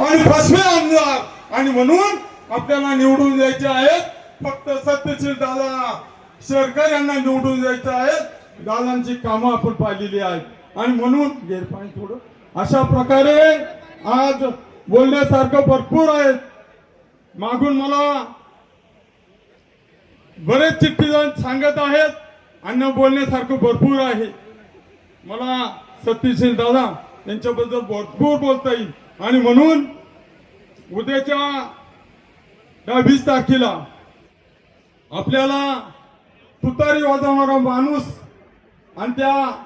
आणि फसवे आमदार आणि म्हणून आपल्याला निवडून द्यायचे आहेत फक्त सत्यशील दादा सरकार यांना निवडून द्यायचं आहेत. दादांची कामं आपण पाहिलेली आहेत. आणि म्हणून गेरपाणी थोडं. अशा प्रकारे आज बोलण्यासारखं भरपूर आहे. मागून मला बरेच चिठ्ठीजण सांगत आहेत आणि बोलण्यासारखं भरपूर आहे. मला सत्यशील दादा यांच्याबद्दल भरपूर बोलता येईल. आणि म्हणून उद्याच्या या वीस तारखेला आपल्याला तुतारी वाजवणारा माणूस आणि त्या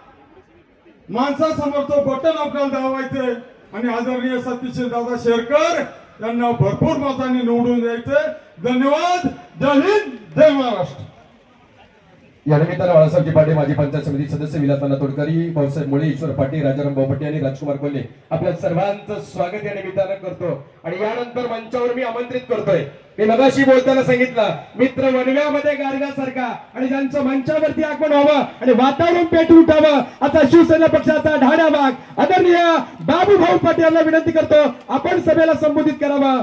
माणसासमोरचं बटन आपल्याला दाबायचंय. आणि आदरणीय सत्यशील दादा शेरकर यांना भरपूर मतांनी निवडून द्यायचंय. धन्यवाद. जय हिंद. जय महाराष्ट्र. या निमित्तानं बाळासाहेबजी पाटील माजी पंचायत समिती सदस्य विलासना तोडकरी भाऊसाहेब मुळे ईश्वर पाटील राजाराम बापटे आणि राजकुमार कोल्हे आपल्या सर्वांचं स्वागत या निमित्तानं करतो. आणि यानंतर मंचावर मी आमंत्रित करतोय. मी मगाशी बोलताना सांगितलं मित्र वनव्यामध्ये गारव्यासारखा आणि ज्यांचं मंचावरती आगमन व्हावं आणि वातावरण पेट उठावं आता शिवसेना पक्षाचा ढाण्या भाग. आदरणीय बाबू भाऊ पाटील यांना विनंती करतो आपण सभेला संबोधित करावं.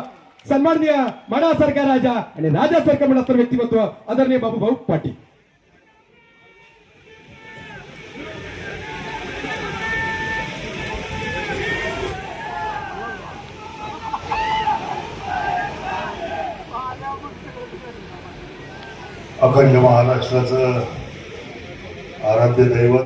सन्माननीय मनासारखा राजा आणि राजासारखं मनाचं व्यक्तिमत्व आदरणीय बाबू भाऊ पाटील. अखंड महाराष्ट्राचं आराध्य दैवत